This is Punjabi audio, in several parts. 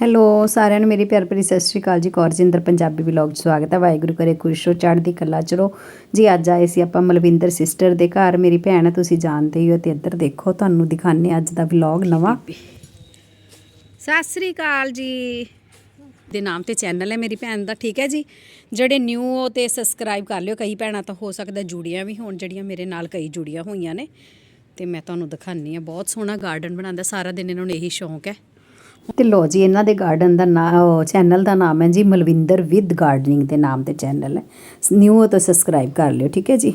ਹੈਲੋ, ਸਾਰਿਆਂ ਨੂੰ ਮੇਰੀ ਪਿਆਰ ਭਰੀ ਸਤਿ ਸ਼੍ਰੀ ਅਕਾਲ ਜੀ। ਕੌਰਜਿੰਦਰ ਪੰਜਾਬੀ ਵਲੌਗ 'ਚ ਸਵਾਗਤ ਹੈ। ਵਾਹਿਗੁਰੂ ਕਰੇ ਖੁਸ਼ ਚੜ੍ਹਦੀ ਕਲਾ ਚਲੋ ਜੀ, ਅੱਜ ਆਏ ਸੀ ਆਪਾਂ ਮਲਵਿੰਦਰ ਸਿਸਟਰ ਦੇ ਘਰ। ਮੇਰੀ ਭੈਣ ਹੈ, ਤੁਸੀਂ ਜਾਣਦੇ ਹੀ ਹੋ ਤੇ ਇੱਧਰ ਦੇਖੋ, ਤੁਹਾਨੂੰ ਦਿਖਾਣੇ ਅੱਜ ਦਾ ਵਲੌਗ ਨਵਾਂ। ਸਤਿ ਸ਼੍ਰੀ ਅਕਾਲ ਜੀ। ਦੇ ਨਾਮ ਤੇ ਚੈਨਲ ਹੈ ਮੇਰੀ ਭੈਣ ਦਾ, ਠੀਕ ਹੈ ਜੀ? ਜਿਹੜੇ ਨਿਊ ਹੋ ਤੇ ਸਬਸਕ੍ਰਾਈਬ ਕਰ ਲਿਓ, ਕਈ ਭੈਣਾਂ ਤਾਂ ਹੋ ਸਕਦਾ ਜੁੜੀਆਂ ਵੀ ਹੋਣ, ਜਿਹੜੀਆਂ ਮੇਰੇ ਨਾਲ ਕਈ ਜੁੜੀਆਂ ਹੋਈਆਂ ਨੇ। ਤੇ ਮੈਂ ਤੁਹਾਨੂੰ ਦਿਖਾਣੀ ਆ ਬਹੁਤ ਸੋਹਣਾ ਗਾਰਡਨ ਬਣਾਉਂਦਾ, ਸਾਰਾ ਦਿਨ ਇਹਨਾਂ ਨੂੰ ਇਹੀ ਸ਼ੌਂਕ ਹੈ। ਤੇ ਲੋ ਜੀ, ਇਹਨਾਂ ਦੇ ਗਾਰਡਨ ਦਾ ਨਾਮ ਚੈਨਲ ਦਾ ਨਾਮ ਹੈ ਜੀ ਮਲਵਿੰਦਰ ਵਿਦ ਗਾਰਡਨਿੰਗ ਦੇ ਨਾਮ ਤੇ ਚੈਨਲ ਹੈ। ਨਿਊ ਹੋ ਤਾਂ ਸਬਸਕ੍ਰਾਈਬ ਕਰ ਲਿਓ, ਠੀਕ ਹੈ ਜੀ?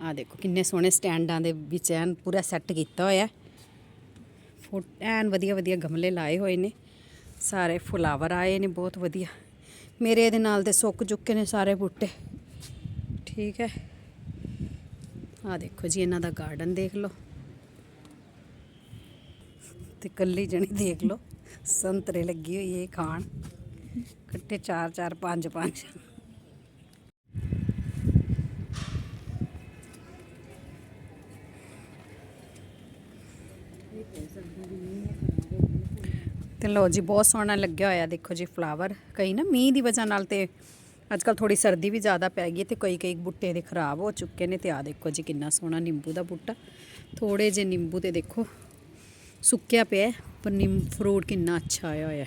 ਆ ਦੇਖੋ, ਕਿੰਨੇ ਸੋਹਣੇ ਸਟੈਂਡਾਂ ਦੇ ਵਿੱਚ ਐਨ ਪੂਰਾ ਸੈੱਟ ਕੀਤਾ ਹੋਇਆ। ਹੈ ਫੁੱਟ, ਐਨ ਵਧੀਆ ਵਧੀਆ ਗਮਲੇ ਲਾਏ ਹੋਏ ਨੇ। ਸਾਰੇ ਫੁਲਾਵਰ ਆਏ ਨੇ, ਬਹੁਤ ਵਧੀਆ। ਮੇਰੇ ਇਹਦੇ ਨਾਲ ਤੇ ਸੁੱਕ ਚੁੱਕੇ ਨੇ ਸਾਰੇ ਬੂਟੇ। ਠੀਕ ਹੈ। ਆ ਦੇਖੋ ਜੀ, ਇਹਨਾਂ ਦਾ ਗਾਰਡਨ ਦੇਖ ਲਓ। ਤੇ ਕੱਲੀ ਜਣੀ ਦੇਖ ਲਓ। ਸੰਤਰੇ ਲੱਗੀ ਹੋਈ ਹੈ ਖਾਣ। ਇਕੱਠੇ 4 4 5 5 ਤੇ ਲੋ ਜੀ, ਬਹੁਤ ਸੋਹਣਾ ਲੱਗਿਆ ਹੋਇਆ, ਦੇਖੋ ਜੀ ਫਲਾਵਰ ਕਈ ਨਾ ਮੀਂਹ ਦੀ ਵਜ੍ਹਾ ਨਾਲ ਤੇ ਅੱਜ ਕੱਲ ਥੋੜੀ ਸਰਦੀ ਵੀ ਜ਼ਿਆਦਾ ਪੈ ਗਈ ਹੈ ਤੇ ਕਈ ਕਈ ਬੁੱਟੇ ਦੇ ਖਰਾਬ ਹੋ ਚੁੱਕੇ ਨੇ ਤੇ ਆ ਦੇਖੋ ਜੀ, ਕਿੰਨਾ ਸੋਹਣਾ ਨਿੰਬੂ ਦਾ ਬੂਟਾ। ਥੋੜੇ ਜਿਹੇ ਨਿੰਬੂ ਤੇ ਦੇਖੋ ਸੁੱਕਿਆ ਪਿਆ ਪਰ ਨਿੰਮ ਫਰੂਟ ਕਿੰਨਾ ਅੱਛਾ ਆਇਆ ਹੋਇਆ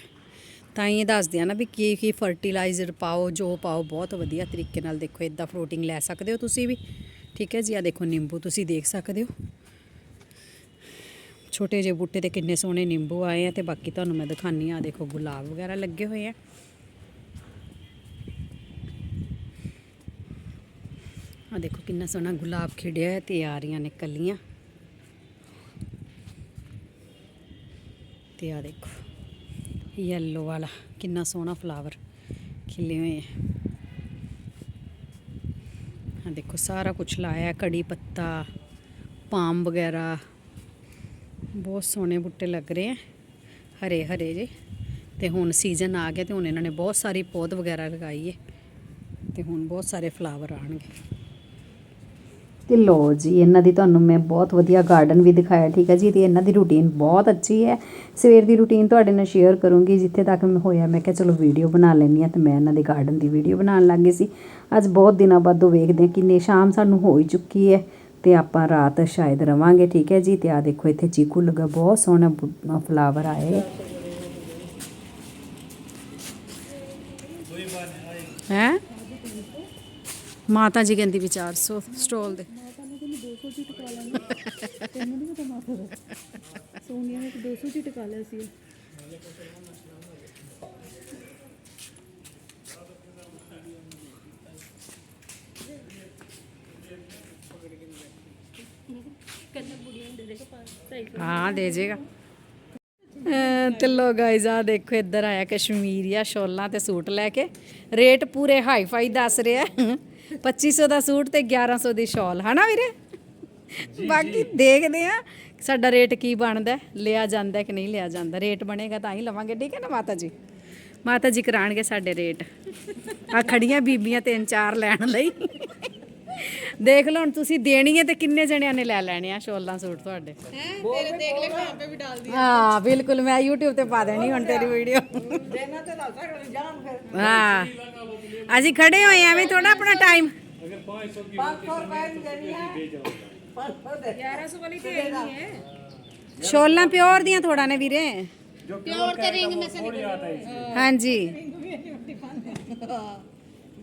ਤਾਂ ਹੀ ਇਹ ਦੱਸਦੇ ਆ ਨਾ ਵੀ ਕੀ ਕੀ ਫਰਟੀਲਾਈਜ਼ਰ ਪਾਓ, ਜੋ ਪਾਓ, ਬਹੁਤ ਵਧੀਆ ਤਰੀਕੇ ਨਾਲ ਦੇਖੋ ਇਦਾਂ ਫਰੂਟਿੰਗ ਲੈ ਸਕਦੇ ਹੋ ਤੁਸੀਂ ਵੀ। ਠੀਕ ਹੈ ਜੀ ਆ ਦੇਖੋ ਨਿੰਬੂ ਤੁਸੀਂ ਦੇਖ ਸਕਦੇ ਹੋ। ਛੋਟੇ ਜਿਹੇ ਬੂਟੇ ਤੇ ਕਿੰਨੇ ਸੋਹਣੇ ਨਿੰਬੂ ਆਏ ਆ ਤੇ ਬਾਕੀ ਤੁਹਾਨੂੰ ਮੈਂ ਦਿਖਾਨੀ ਆ ਦੇਖੋ ਗੁਲਾਬ ਵਗੈਰਾ ਲੱਗੇ ਹੋਏ ਆ। ਆ ਦੇਖੋ ਕਿੰਨਾ ਸੋਹਣਾ ਗੁਲਾਬ ਖਿੜਿਆ ਹੈ ਤੇ ਆ ਰਹੀਆਂ ਨੇ ਕਲੀਆਂ ਤੇ ਆ ਦੇਖੋ ਯੈਲੋ ਵਾਲਾ, ਕਿੰਨਾ ਸੋਹਣਾ ਫਲਾਵਰ ਖਿਲੇ ਹੋਏ ਹੈ ਆ ਦੇਖੋ, ਸਾਰਾ ਕੁਝ ਲਾਇਆ, ਕੜੀ ਪੱਤਾ ਪਾਮ ਵਗੈਰਾ, ਬਹੁਤ ਸੋਹਣੇ ਬੁੱਟੇ ਲੱਗ ਰਹੇ ਆ, ਹਰੇ ਹਰੇ ਜੇ। ਤੇ ਹੁਣ ਸੀਜ਼ਨ ਆ ਗਿਆ ਤੇ ਹੁਣ ਇਹਨਾਂ ਨੇ ਬਹੁਤ ਸਾਰੀ ਪੌਦ ਵਗੈਰਾ ਲਗਾਈ ਹੈ ਤੇ ਹੁਣ ਬਹੁਤ ਸਾਰੇ ਫਲਾਵਰ ਆਣਗੇ ਤੇ ਲੋ ਜੀ, ਇਹਨਾਂ ਦੀ ਤੁਹਾਨੂੰ ਮੈਂ ਬਹੁਤ ਵਧੀਆ ਗਾਰਡਨ ਵੀ ਦਿਖਾਇਆ, ਠੀਕ ਹੈ ਜੀ? ਤੇ ਇਹਨਾਂ ਦੀ ਰੂਟੀਨ ਬਹੁਤ ਅੱਛੀ ਹੈ। ਸਵੇਰ ਦੀ ਰੂਟੀਨ ਤੁਹਾਡੇ ਨਾਲ ਸ਼ੇਅਰ ਕਰੂੰਗੀ, ਜਿੱਥੇ ਤੱਕ ਮੈਂ ਹੋਇਆ, ਮੈਂ ਕਿਹਾ ਚਲੋ ਵੀਡੀਓ ਬਣਾ ਲੈਂਦੀ ਆ ਤੇ ਮੈਂ ਇਹਨਾਂ ਦੇ ਗਾਰਡਨ ਦੀ ਵੀਡੀਓ ਬਣਾਉਣ ਲੱਗ ਗਈ ਸੀ। ਅੱਜ ਬਹੁਤ ਦਿਨਾਂ ਬਾਅਦ ਉਹ ਵੇਖਦੇ ਹਾਂ, ਕਿੰਨੇ ਸ਼ਾਮ ਸਾਨੂੰ ਹੋ ਹੀ ਚੁੱਕੀ ਹੈ ਤੇ ਆਪਾਂ ਰਾਤ ਸ਼ਾਇਦ ਰਵਾਂਗੇ, ਠੀਕ ਹੈ ਜੀ? ਤੇ ਆ ਦੇਖੋ, ਇੱਥੇ ਚੀਕੂ ਲੱਗਾ, ਬਹੁਤ ਸੋਹਣਾ ਫਲਾਵਰ ਆਏ ਹੈ? ਮਾਤਾ ਜੀ ਕਹਿੰਦੀ ਵੀ 400 ਸਟਾਲ ਦੇ। ਸੋਨੀਆ ਨੇ 200 ਚ ਟਕਾ ਲਿਆ ਸੀ। ਹਾਂ ਦੇ ਜੇਗਾ। ਤੇ ਲੋ ਗਾਇਜ਼ ਆ ਦੇਖੋ ਇੱਧਰ ਆਇਆ ਕਸ਼ਮੀਰੀਆ ਸ਼ੋਲਾਂ ਤੇ ਸੂਟ ਲੈ ਕੇ। ਰੇਟ ਪੂਰੇ ਹਾਈ ਫਾਈ ਦੱਸ ਰਿਹਾ। 2500 ਦਾ ਸੂਟ ਤੇ 1100 ਦੀ ਸ਼ਾਲ ਹਨਾ ਵੀਰੇ? ਬਾਕੀ ਦੇਖਦੇ ਆ ਸਾਡਾ ਰੇਟ ਕੀ ਬਣਦਾ ਲਿਆ ਜਾਂਦਾ ਕਿ ਨਹੀਂ ਲਿਆ ਜਾਂਦਾ ਰੇਟ ਬਣੇਗਾ ਤਾਂ ਹੀ ਲਵਾਂਗੇ ਠੀਕ ਹੈ ਨਾ ਮਾਤਾ ਜੀ? ਮਾਤਾ ਜੀ ਕਰਾਣਗੇ ਸਾਡੇ ਰੇਟ। ਆ ਖੜੀਆਂ ਬੀਬੀਆਂ ਤਿੰਨ ਚਾਰ ਲੈਣ ਲਈ। ਦੇਖ ਲਓ ਹੁਣ ਤੁਸੀਂ ਦੇਣੀ ਹੈ ਤੇ ਕਿੰਨੇ ਜਣਿਆਂ ਨੇ ਲੈ ਲੈਣੇ ਆ 16 ਸੂਟ ਤੁਹਾਡੇ। ਹੈ? ਦੇਖ ਲੈ ਮੈਂ ਆਪੇ ਵੀ ਡਾਲ ਦੀ ਹਾਂ ਬਿਲਕੁਲ ਮੈਂ YouTube ਤੇ ਪਾ ਦੇਣੀ ਹੁਣ ਤੇਰੀ ਵੀਡੀਓ ਦੇਣਾ ਤੇ ਦੱਸ ਸਕਦੇ ਜਾਣ ਫਿਰ ਹਾਂ। ਅਸੀਂ ਖੜੇ ਹੋਏ ਐਵੇਂ ਥੋੜਾ ਆਪਣਾ ਟਾਈਮ ਅਗਰ 500 ਦੀ 500 ਰੁਪਏ ਦੇਣੀ ਹੈ 1100 ਵਾਲੀ ਤੇ ਨਹੀਂ ਹੈ ਸ਼ੋਲਾਂ ਪਿਓਰ ਦੀਆਂ ਥੋੜਾ ਨੇ ਵੀਰੇ। ਪਿਓਰ ਤੇ ਰਿੰਗ ਮੈਂ ਸੇ ਨਿਕਲ ਹਾਂਜੀ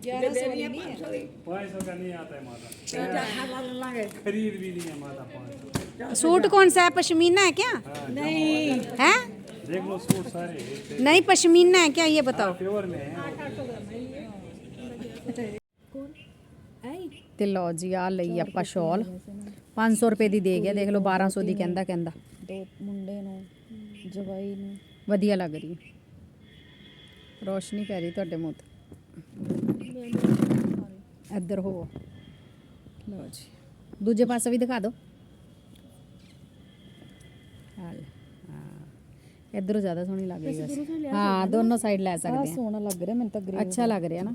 11 सौ नहीं है पाँच सौ का नहीं आता है माता खरीद भी नहीं है माता पाँच सूट कौन सा है पश्मीना है क्या नहीं है देख लो सूट सारे नहीं पश्मीना है क्या ये बताओ प्योर में है ਤੇ ਲਓ ਜੀ ਆ ਲਈ ਆਪਾਂ ਸ਼ਾਲ 500 ਰੁਪਏ ਦੀ ਦੇ ਗਿਆ ਦੇਖ ਲਓ 1200 ਦੀ ਕਹਿੰਦਾ ਕਹਿੰਦਾ ਦੋ ਮੁੰਡੇ ਨੂੰ ਜਵਾਈ ਨੂੰ ਵਧੀਆ ਲੱਗ ਰਹੀ ਰੋਸ਼ਨੀ ਪੈ ਰਹੀ ਤੁਹਾਡੇ ਮੂੰਹ ਤੇ ਇੱਧਰ ਹੋ ਲਓ ਜੀ। ਦੂਜੇ ਪਾਸੇ ਵੀ ਦਿਖਾ ਦਿਓ। ਹਾਲ ਹਾਂ। ਇਧਰੋਂ ਜ਼ਿਆਦਾ ਸੋਹਣੀ ਲੱਗ ਰਹੀ ਹੈ ਹਾਂ ਦੋਨੋਂ ਸਾਈਡ ਲੈ ਸਕਦੇ ਆ। ਸੋਹਣਾ ਲੱਗ ਰਿਹਾ ਮੈਨੂੰ ਤਾਂ ਗ੍ਰੇ ਅੱਛਾ ਲੱਗ ਰਿਹਾ ਨਾ।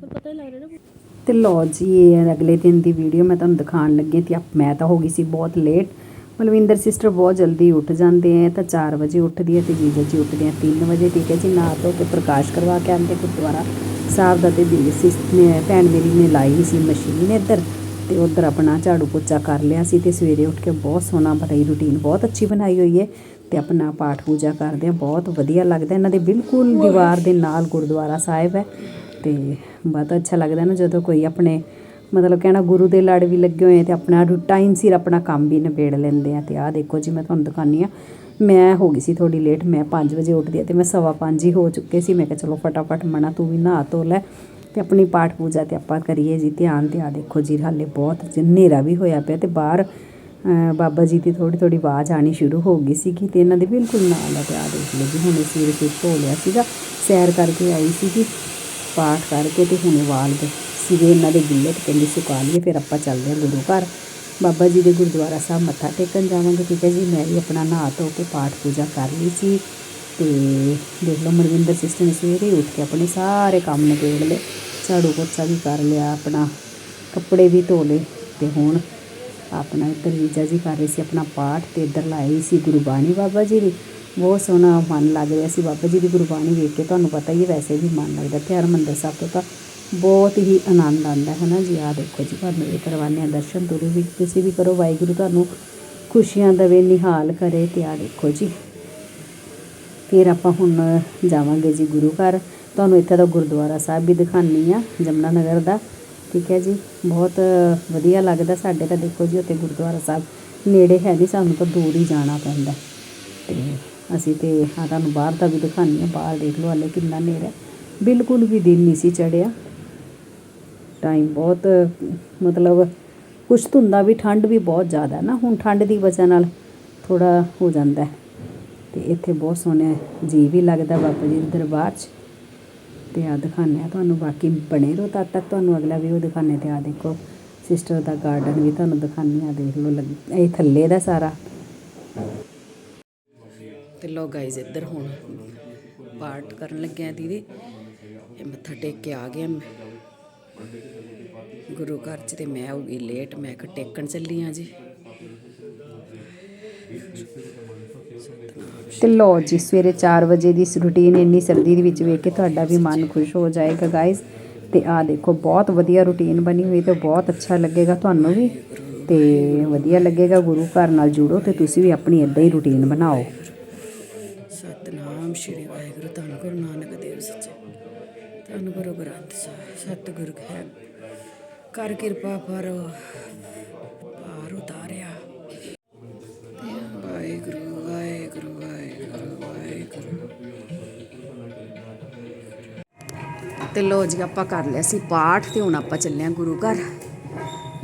ਪਰ ਪਤਾ ਹੀ ਲੱਗ ਰਿਹਾ ਨਾ ਤੇ ਲੋ ਜੀ ਇਹ ਅਗਲੇ ਦਿਨ ਦੀ ਵੀਡੀਓ ਮੈਂ ਤੁਹਾਨੂੰ ਦਿਖਾਉਣ ਲੱਗੀ ਤੇ ਆਪ- ਮੈਂ ਤਾਂ ਹੋ ਗਈ ਸੀ ਬਹੁਤ ਲੇਟ ਮਲਵਿੰਦਰ ਸਿਸਟਰ ਬਹੁਤ ਜਲਦੀ ਉੱਠ ਜਾਂਦੇ ਆ ਤਾਂ 4 ਵਜੇ ਉੱਠਦੀ ਹੈ ਤੇ ਜੀਜਾ ਜੀ ਉੱਠਦੇ ਆ 3 ਵਜੇ ਠੀਕ ਹੈ ਜੀ। ਨਹਾ ਧੋ ਕੇ ਪ੍ਰਕਾਸ਼ ਕਰਵਾ ਕੇ ਆਉਂਦੇ ਗੁਰਦੁਆਰਾ। ਸਾਹਿਬ ਦਾ ਤੇ ਸਿਸ ਨੇ ਭੈਣ ਮੇਰੀ ਨੇ ਲਾਈ ਸੀ ਮਸ਼ੀਨ ਇੱਧਰ ਤੇ ਉਧਰ ਆਪਣਾ ਝਾੜੂ ਪੋਚਾ ਕਰ ਲਿਆ ਸੀ ਤੇ ਸਵੇਰੇ ਉੱਠ ਕੇ ਬਹੁਤ ਸੋਹਣਾ ਬਣਾਈ ਰੁਟੀਨ ਬਹੁਤ ਅੱਛੀ ਬਣਾਈ ਹੋਈ ਹੈ ਤੇ ਆਪਣਾ ਪਾਠ ਪੂਜਾ ਕਰਦੇ ਆ ਬਹੁਤ ਵਧੀਆ ਲੱਗਦਾ ਇਹਨਾਂ ਦੇ ਬਿਲਕੁਲ ਦੀਵਾਰ ਦੇ ਨਾਲ ਗੁਰਦੁਆਰਾ ਸਾਹਿਬ ਹੈ ਤੇ ਬਹੁਤ ਅੱਛਾ ਲੱਗਦਾ ਨਾ ਜਦੋਂ ਕੋਈ ਆਪਣੇ ਮਤਲਬ ਕਹਿਣਾ ਗੁਰੂ ਦੇ ਲੜ ਵੀ ਲੱਗੇ ਹੋਏ ਆ ਤੇ ਆਪਣਾ ਟਾਈਮ ਸਿਰ ਆਪਣਾ ਕੰਮ ਵੀ ਨਿਬੇੜ ਲੈਂਦੇ ਆ ਤੇ ਆਹ ਦੇਖੋ ਜੀ ਮੈਂ ਤੁਹਾਨੂੰ ਦਿਖਾਉਂਦੀ ਆ ਮੈਂ ਹੋ ਗਈ ਸੀ ਥੋੜੀ ਲੇਟ ਮੈਂ 5 ਵਜੇ ਉੱਠਦੀ ਆ ਤੇ ਮੈਂ ਸਵਾ ਪੰਜ ਹੀ ਹੋ ਚੁੱਕੇ ਸੀ। ਮੈਂ ਕਿਹਾ ਚਲੋ ਫਟਾਫਟ ਮਣਾ ਤੂੰ ਵੀ ਨਹਾ ਧੋ ਲੈ ਤੇ ਆਪਣੀ ਪਾਠ ਪੂਜਾ ਤੇ ਆਪਾਂ ਕਰੀਏ ਜੀ ਧਿਆਨ ਤੇ। ਆ ਦੇਖੋ ਜੀ ਹਾਲੇ ਬਹੁਤ ਹਨੇਰਾ ਵੀ ਹੋਇਆ ਪਿਆ ਤੇ ਬਾਹਰ ਬਾਬਾ ਜੀ ਦੀ ਥੋੜੀ ਥੋੜੀ ਆਵਾਜ਼ ਆਣੀ ਸ਼ੁਰੂ ਹੋ ਗਈ ਸੀਗੀ ਤੇ ਇਹਨਾਂ ਦੇ ਬਿਲਕੁਲ ਨਾਲ ਆ ਤੇ ਆ ਦੇਖ ਲਓ ਜੀ, ਹੁਣੇ ਸਵੇਰੇ ਸਿਰ ਧੋ ਲਿਆ ਸੀਗਾ, ਸੈਰ ਕਰਕੇ ਆਈ ਸੀਗੀ, ਪਾਠ ਕਰਕੇ ਤੇ ਹੁਣੇ ਵਾਲ ਦੇ ਸੀਗੇ ਇਹਨਾਂ ਦੇ ਗਿੱਲੇ ਤੇ ਕਹਿੰਦੀ ਸੁਕਾ ਲਈਏ, ਫਿਰ ਆਪਾਂ ਚੱਲਦੇ ਹਾਂ ਗੁਰੂ ਘਰ। ਬਾਬਾ ਜੀ ਦੇ ਗੁਰਦੁਆਰਾ ਸਾਹਿਬ ਮੱਥਾ ਟੇਕਣ ਜਾਵਾਂਗੇ, ਠੀਕ ਹੈ ਜੀ? ਮੈਂ ਵੀ ਆਪਣਾ ਨਹਾ ਧੋ ਕੇ ਪਾਠ ਪੂਜਾ ਕਰ ਲਈ ਸੀ ਤੇ ਦੇਖ ਲਓ ਮਨਵਿੰਦਰ ਸਿਸਟਰ ਨੇ ਸਵੇਰੇ ਉੱਠ ਕੇ ਆਪਣੇ ਸਾਰੇ ਕੰਮ ਨਿਬੇੜ ਲਏ, ਝਾੜੂ ਪੋਚਾ ਵੀ ਕਰ ਲਿਆ, ਆਪਣਾ ਕੱਪੜੇ ਵੀ ਧੋ ਲਏ ਤੇ ਹੁਣ ਆਪਣਾ ਇੱਧਰ ਵੀਜਾ ਜੀ ਕਰ ਰਹੇ ਸੀ, ਆਪਣਾ ਪਾਠ ਤੇ ਇੱਧਰ ਲਾਈ ਸੀ ਗੁਰਬਾਣੀ ਬਾਬਾ ਜੀ ਦੀ। ਬਹੁਤ ਸੋਹਣਾ ਮਨ ਲੱਗ ਰਿਹਾ ਸੀ ਬਾਬਾ ਜੀ ਦੀ ਗੁਰਬਾਣੀ ਵੇਖ ਕੇ, ਤੁਹਾਨੂੰ ਪਤਾ ਹੀ ਹੈ, ਵੈਸੇ ਵੀ ਮਨ ਲੱਗਦਾ। ਤੇ ਹਰਮੰਦਰ ਸਾਹਿਬ ਤੋਂ ਤਾਂ ਬਹੁਤ ਹੀ ਆਨੰਦ ਆਉਂਦਾ ਹੈ ਨਾ ਜੀ। ਆ ਦੇਖੋ ਜੀ, ਤੁਹਾਨੂੰ ਇਹ ਕਰਵਾਉਂਦੇ ਆ ਦਰਸ਼ਨ ਤੁਰੂ ਵੀ। ਤੁਸੀਂ ਵੀ ਕਰੋ, ਵਾਹਿਗੁਰੂ ਤੁਹਾਨੂੰ ਖੁਸ਼ੀਆਂ ਦੇਵੇ, ਨਿਹਾਲ ਕਰੇ ਤੇ ਆ ਦੇਖੋ ਜੀ। ਫਿਰ ਆਪਾਂ ਹੁਣ ਜਾਵਾਂਗੇ ਜੀ ਗੁਰੂ ਘਰ। ਤੁਹਾਨੂੰ ਇੱਥੇ ਦਾ ਗੁਰਦੁਆਰਾ ਸਾਹਿਬ ਵੀ ਦਿਖਾਣੀ ਆ ਜਮਨਾ ਨਗਰ ਦਾ। ਠੀਕ ਹੈ ਜੀ, ਬਹੁਤ ਵਧੀਆ ਲੱਗਦਾ ਸਾਡੇ ਤਾਂ ਦੇਖੋ ਜੀ, ਉੱਥੇ ਗੁਰਦੁਆਰਾ ਸਾਹਿਬ ਨੇੜੇ ਹੈ ਨਹੀਂ, ਸਾਨੂੰ ਤਾਂ ਦੂਰ ਹੀ ਜਾਣਾ ਪੈਂਦਾ। ਤੇ ਅਸੀਂ ਤੇ ਆ ਤੁਹਾਨੂੰ ਬਾਹਰ ਦਾ ਵੀ ਦਿਖਾਣੀ ਆ ਬਾਹਰ ਦੇਖ ਲਓ ਹਾਲੇ ਕਿੰਨਾ ਹਨੇਰਾ ਬਿਲਕੁਲ ਵੀ ਦਿਨ ਨਹੀਂ ਸੀ ਚੜਿਆ ਟਾਈਮ ਬਹੁਤ, ਮਤਲਬ ਕੁਛ ਧੁੰਦਾ ਵੀ, ਠੰਡ ਵੀ ਬਹੁਤ ਜ਼ਿਆਦਾ ਨਾ, ਹੁਣ ਠੰਡ ਦੀ ਵਜ੍ਹਾ ਨਾਲ ਥੋੜ੍ਹਾ ਹੋ ਜਾਂਦਾ ਅਤੇ ਇੱਥੇ ਬਹੁਤ ਸੋਹਣਾ ਜੀਅ ਵੀ ਲੱਗਦਾ ਬਾਬਾ ਜੀ ਦੇ ਦਰਬਾਰ 'ਚ। ਅਤੇ ਆਹ ਦਿਖਾਉਂਦੇ ਹਾਂ ਤੁਹਾਨੂੰ, ਬਾਕੀ ਬਣੇ ਰਹੋ ਤਦ ਤੱਕ ਤੁਹਾਨੂੰ ਅਗਲਾ ਵੀ ਉਹ ਦਿਖਾਉਂਦੇ ਅਤੇ ਆਹ ਦੇਖੋ ਸਿਸਟਰ ਦਾ ਗਾਰਡਨ ਵੀ ਤੁਹਾਨੂੰ ਦਿਖਾਉਂਦੇ ਹਾਂ ਦੇਖ ਲਓ ਲੱਗ- ਇਹ ਥੱਲੇ ਦਾ ਸਾਰਾ। ਤੇ ਲੋ ਗਾਇਜ਼ ਇੱਧਰ ਹੁਣ ਪਾਠ ਕਰਨ ਲੱਗਿਆ ਦੀਦੀ। ਮੱਥਾ ਟੇਕ ਕੇ ਆ ਗਿਆ ਮੈਂ। ਗੁਰੂ ਘਰ ਚ ਤੇ ਮੈਂ ਹੋ ਗਈ ਲੇਟ ਮੈਂ ਕਿ ਟੇਕਣ ਚੱਲੀ ਆ ਜੀ। ਤੇ ਲੋ ਜੀ ਸਵੇਰੇ 4 ਵਜੇ ਦੀ ਰੁਟੀਨ ਇੰਨੀ ਸਰਦੀ ਦੇ ਵਿੱਚ ਵੇਖ ਕੇ ਤੁਹਾਡਾ ਵੀ ਮਨ ਖੁਸ਼ ਹੋ ਜਾਏਗਾ ਗਾਇਜ਼ ਤੇ ਆ ਦੇਖੋ ਬਹੁਤ ਵਧੀਆ ਰੁਟੀਨ ਬਣੀ ਹੋਈ ਤੇ ਬਹੁਤ ਅੱਛਾ ਲੱਗੇਗਾ ਤੁਹਾਨੂੰ ਵੀ। ਤੇ ਵਧੀਆ ਲੱਗੇਗਾ ਗੁਰੂ ਘਰ ਨਾਲ ਜੁੜੋ ਤੇ ਤੁਸੀਂ ਵੀ ਆਪਣੀ ਇਦਾਂ ਹੀ ਰੁਟੀਨ ਬਣਾਓ। ਸਤਨਾਮ ਸ਼੍ਰੀ ਵਾਹਿਗੁਰੂ ਧੰਨ ਗੁਰੂ ਨਾਨਕ ਦੇਵ ਸੱਚੇ ਧੰਨ ਗੁਰੂ ਗ੍ਰੰਥ ਸਾਹਿਬ। ਸਤਿਗੁਰ ਹੈ ਕਰ ਕਿਰਪਾ ਪਰ ਪਾਰ ਉਤਾਰਿਆ। ਵਾਹਿਗੁਰੂ ਵਾਹਿਗੁਰੂ ਵਾਹਿਗੁਰੂ। ਵਾਹਿਗੁਰੂ ਤੇ ਲੋ ਜੀ, ਆਪਾਂ ਕਰ ਲਿਆ ਸੀ ਪਾਠ ਤੇ ਹੁਣ ਆਪਾਂ ਚੱਲੇ ਆ ਗੁਰੂ ਘਰ।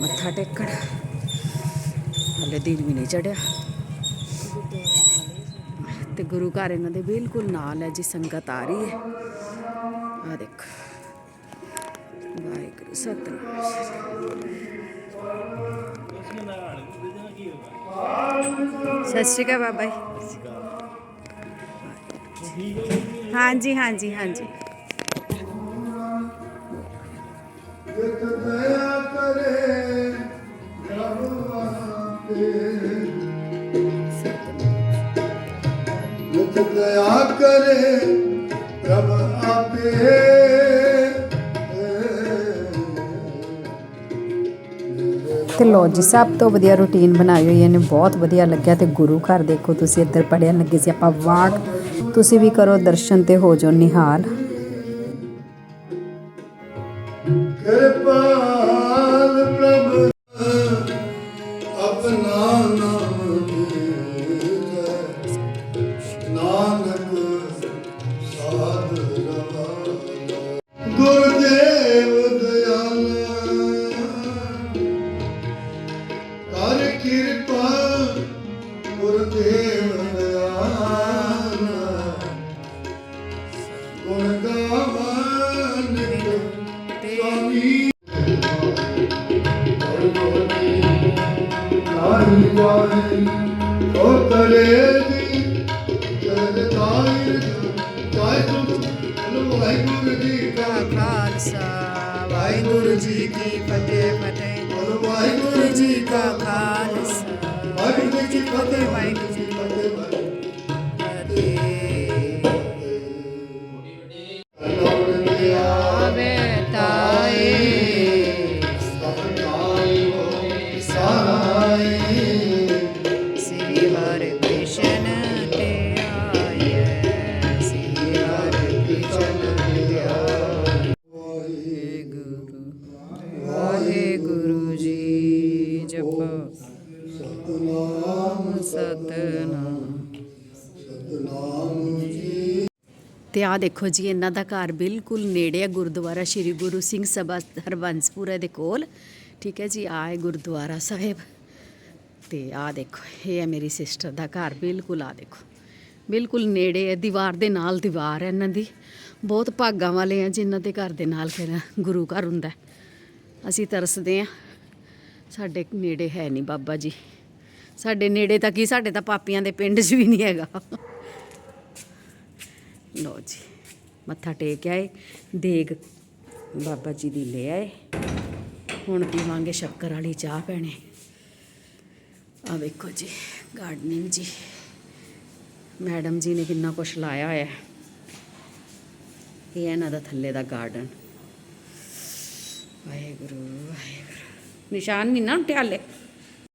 ਮੱਥਾ ਟੇਕਣ। ਹਲੇ ਦਿਨ ਵੀ ਨਹੀਂ ਚੜਿਆ ਤੇ ਗੁਰੂ ਘਰ ਇਹਨਾਂ ਦੇ ਬਿਲਕੁਲ ਨਾਲ ਹੈ ਜੀ, ਸੰਗਤ ਆ ਰਹੀ ਹੈ। ਆ ਦੇਖ। ਵਾਹਿਗੁਰੂ ਸਤਿਨਾਮ ਸਤਿ ਸ਼੍ਰੀ ਅਕਾਲ ਬਾਬਾ ਜੀ ਹਾਂਜੀ ਹਾਂਜੀ ਹਾਂਜੀ ਨਿਤ ਦਇਆ ਕਰੇ ਪ੍ਰਭ ਤੇ ਜੀ, ਸਭ ਤੋਂ ਵਧੀਆ ਰੁਟੀਨ ਬਣਾਈ ਹੋਈ ਇਹਨੇ ਬਹੁਤ ਵਧੀਆ ਲੱਗਿਆ ਤੇ ਗੁਰੂ ਘਰ ਦੇਖੋ ਤੁਸੀਂ ਇੱਧਰ ਪੜਿਆ ਲੱਗੇ ਸੀ, ਆਪਾਂ ਵਾਕ ਤੁਸੀਂ ਵੀ ਕਰੋ ਦਰਸ਼ਨ ਤੇ ਹੋ ਜਾਓ ਨਿਹਾਲ। ਨਾਹੀ ਜਾਏ ਉਹ ਤਲੇ ਦੀ ਜਦ ਤਾਇਰ ਚਾਹੇ ਤੁਮ ਚਲੋ ਵਾਹਿਗੁਰੂ ਜੀ ਕਾ ਖਾਲਸਾ, ਵਾਹਿਗੁਰੂ ਜੀ ਕੀ ਫਤਿਹ ਫਤਿਹ। ਬੋਲੋ ਵਾਹਿਗੁਰੂ ਜੀ ਕਾ ਖਾਲਸਾ, ਵਾਹਿਗੁਰੂ ਜੀ ਫਤਿਹ, ਵਾਹਿਗੁਰੂ ਜੀ ਫਤਿਹ ਵਾਹਿਗੁਰੂ ਫਤਿਹ। ਤੇ ਆਹ ਦੇਖੋ ਜੀ, ਇਹਨਾਂ ਦਾ ਘਰ ਬਿਲਕੁਲ ਨੇੜੇ ਹੈ ਗੁਰਦੁਆਰਾ ਸ਼੍ਰੀ ਗੁਰੂ ਸਿੰਘ ਸਭਾ ਹਰਬੰਸਪੁਰਾ ਦੇ ਕੋਲ। ਠੀਕ ਹੈ ਜੀ ਆ ਗੁਰਦੁਆਰਾ ਸਾਹਿਬ। ਤੇ ਆਹ ਦੇਖੋ, ਇਹ ਹੈ ਮੇਰੀ ਸਿਸਟਰ ਦਾ ਘਰ, ਬਿਲਕੁਲ ਆ ਦੇਖੋ। ਬਿਲਕੁਲ ਨੇੜੇ ਹੈ, ਦੀਵਾਰ ਦੇ ਨਾਲ ਦੀਵਾਰ ਹੈ ਇਹਨਾਂ ਦੀ। ਬਹੁਤ ਭਾਗਾਂ ਵਾਲੇ ਆ ਜਿਨ੍ਹਾਂ ਦੇ ਘਰ ਦੇ ਨਾਲ, ਫਿਰ ਗੁਰੂ ਘਰ ਹੁੰਦਾ ਅਸੀਂ ਤਰਸਦੇ ਆ ਸਾਡੇ ਨੇੜੇ ਹੈ ਨਹੀਂ ਬਾਬਾ ਜੀ। ਸਾਡੇ ਨੇੜੇ ਤਾਂ ਕੀ, ਸਾਡੇ ਤਾਂ ਪਾਪੀਆਂ ਦੇ ਪਿੰਡ 'ਚ ਵੀ ਨਹੀਂ ਹੈਗਾ। ਲੋ ਜੀ, ਮੱਥਾ ਟੇਕ ਆਏ, ਦੇਗ ਬਾਬਾ ਜੀ ਦੀ ਲੈ ਆਏ। ਹੁਣ ਪੀਵਾਂਗੇ ਸ਼ੱਕਰ ਵਾਲੀ ਚਾਹ ਭੈਣੇ। ਆ ਵੇਖੋ ਜੀ ਗਾਰਡਨਿੰਗ ਜੀ। ਮੈਡਮ ਜੀ ਨੇ ਕਿੰਨਾ ਕੁਛ ਲਾਇਆ ਹੋਇਆ ਹੈ। ਇਹ ਇਹਨਾਂ ਦਾ ਥੱਲੇ ਦਾ ਗਾਰਡਨ ਵਾਹਿਗੁਰੂ ਵਾਹਿਗੁਰੂ। ਨਿਸ਼ਾਨ ਨਹੀਂ ਨਾ ਟਿਆਲੇ